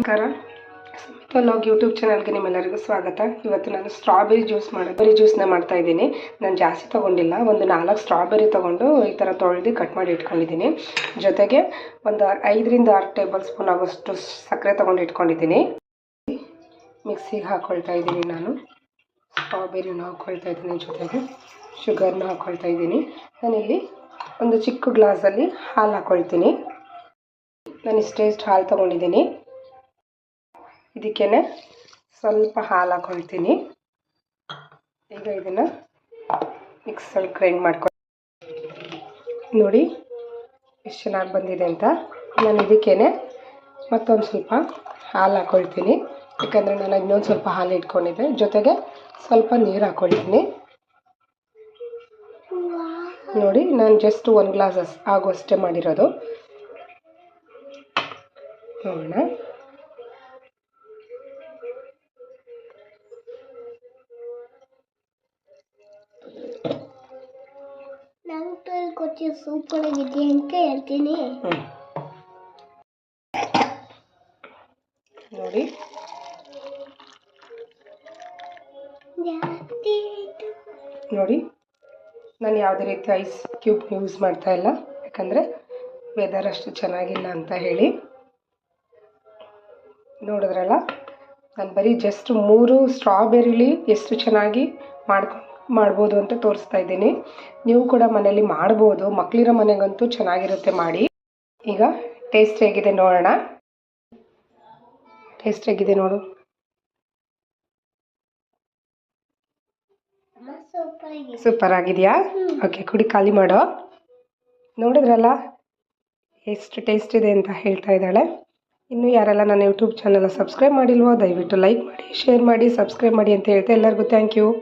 ನಮಸ್ಕಾರ. Log YouTube ಚಾನಲ್ಗೆ ನಿಮ್ಮೆಲ್ಲರಿಗೂ ಸ್ವಾಗತ. ಇವತ್ತು ನಾನು ಸ್ಟ್ರಾಬೆರಿ ಜ್ಯೂಸ್ ಮಾಡಿ ಜ್ಯೂಸ್ನ ಮಾಡ್ತಾ ಇದ್ದೀನಿ. ನಾನು ಜಾಸ್ತಿ ತೊಗೊಂಡಿಲ್ಲ. ಒಂದು ನಾಲ್ಕು ಸ್ಟ್ರಾಬೆರಿ ತೊಗೊಂಡು ಈ ಥರ ತೊಳೆದು ಕಟ್ ಮಾಡಿ ಇಟ್ಕೊಂಡಿದ್ದೀನಿ. ಜೊತೆಗೆ ಒಂದು ಐದರಿಂದ ಆರು ಟೇಬಲ್ ಸ್ಪೂನ್ ಆಗೋಷ್ಟು ಸಕ್ಕರೆ ತೊಗೊಂಡು ಇಟ್ಕೊಂಡಿದ್ದೀನಿ. ಮಿಕ್ಸಿಗೆ ಹಾಕ್ಕೊಳ್ತಾ ಇದ್ದೀನಿ ನಾನು. ಸ್ಟ್ರಾಬೆರಿನ ಹಾಕ್ಕೊಳ್ತಾ ಇದ್ದೀನಿ ಜೊತೆಗೆ. ಶುಗರ್ನ ಹಾಕ್ಕೊಳ್ತಾ ಇದ್ದೀನಿ. ನಾನಿಲ್ಲಿ ಒಂದು ಚಿಕ್ಕ ಗ್ಲಾಸಲ್ಲಿ ಹಾಲು ಹಾಕ್ಕೊಳ್ತೀನಿ ನಾನು ಇಷ್ಟೇಷ್ಟು ಹಾಲು ತೊಗೊಂಡಿದ್ದೀನಿ. ಇದಕ್ಕೇ ಸ್ವಲ್ಪ ಹಾಲು ಹಾಕೊಳ್ತೀನಿ ಈಗ ಇದನ್ನು ಮಿಕ್ಸಲ್ಲಿ ಗ್ರೈಂಡ್ ಮಾಡ್ಕೊಳ್ತೀನಿ ನೋಡಿ ಎಷ್ಟು ಚೆನ್ನಾಗಿ ಬಂದಿದೆ ಅಂತ. ನಾನು ಇದಕ್ಕೇನೆ ಮತ್ತೊಂದು ಸ್ವಲ್ಪ ಹಾಲು ಹಾಕೊಳ್ತೀನಿ ಯಾಕಂದರೆ ನಾನು ಇನ್ನೊಂದು ಸ್ವಲ್ಪ ಹಾಲು ಇಟ್ಕೊಂಡಿದ್ದೆ. ಜೊತೆಗೆ ಸ್ವಲ್ಪ ನೀರು ಹಾಕೊಳ್ತೀನಿ ನೋಡಿ ನಾನು ಜಸ್ಟ್ ಒಂದು ಗ್ಲಾಸ್ ಆಗೋಷ್ಟೇ ಮಾಡಿರೋದು. ನೋಡೋಣ. ನಂಗೆ ಸೂಪರ್ ಆಗಿದೆ ಅಂತ ಹೇಳ್ತೀನಿ. ನೋಡಿ. ನೋಡಿ. ನಾನು ಯಾವುದೇ ರೀತಿ ಐಸ್ ಕ್ಯೂಬ್ ಯೂಸ್ ಮಾಡ್ತಾ ಇಲ್ಲ. ಯಾಕಂದರೆ ವೆದರ್ ಅಷ್ಟು ಚೆನ್ನಾಗಿಲ್ಲ ಅಂತ ಹೇಳಿ. ನೋಡಿದ್ರಲ್ಲ? ನಾನು ಬರೀ ಜಸ್ಟ್ ಮೂರು ಸ್ಟ್ರಾಬೆರಿಲಿ ಎಷ್ಟು ಚೆನ್ನಾಗಿ ಮಾಡ್ಕೊಂಡು ಮಾಡ್ಬೋದು ಅಂತ ತೋರಿಸ್ತಾ ಇದ್ದೀನಿ. ನೀವು ಕೂಡ ಮನೇಲಿ ಮಾಡ್ಬೋದು. ಮಕ್ಕಳಿರೋ ಮನೆಗಂತೂ ಚೆನ್ನಾಗಿರುತ್ತೆ ಮಾಡಿ. ಈಗ ಟೇಸ್ಟ್ ಹೇಗಿದೆ ನೋಡೋಣ. ಟೇಸ್ಟ್ ಹೇಗಿದೆ ನೋಡು. ಸೂಪರ್ ಆಗಿದೆಯಾ? ಓಕೆ ಕುಡಿ, ಖಾಲಿ ಮಾಡೋ. ನೋಡಿದ್ರಲ್ಲ? ಎಷ್ಟು ಟೇಸ್ಟ್ ಇದೆ ಅಂತ ಹೇಳ್ತಾ ಇದ್ದಾಳೆ. ಇನ್ನು ಯಾರೆಲ್ಲ ನನ್ನ ಯೂಟ್ಯೂಬ್ ಚಾನಲ್ ಸಬ್ಸ್ಕ್ರೈಬ್ ಮಾಡಿಲ್ವೋ, ದಯವಿಟ್ಟು ಲೈಕ್ ಮಾಡಿ ಶೇರ್ ಮಾಡಿ ಸಬ್ಸ್ಕ್ರೈಬ್ ಮಾಡಿ ಅಂತ ಹೇಳ್ತಾ ಎಲ್ಲರಿಗೂ ಥ್ಯಾಂಕ್ ಯು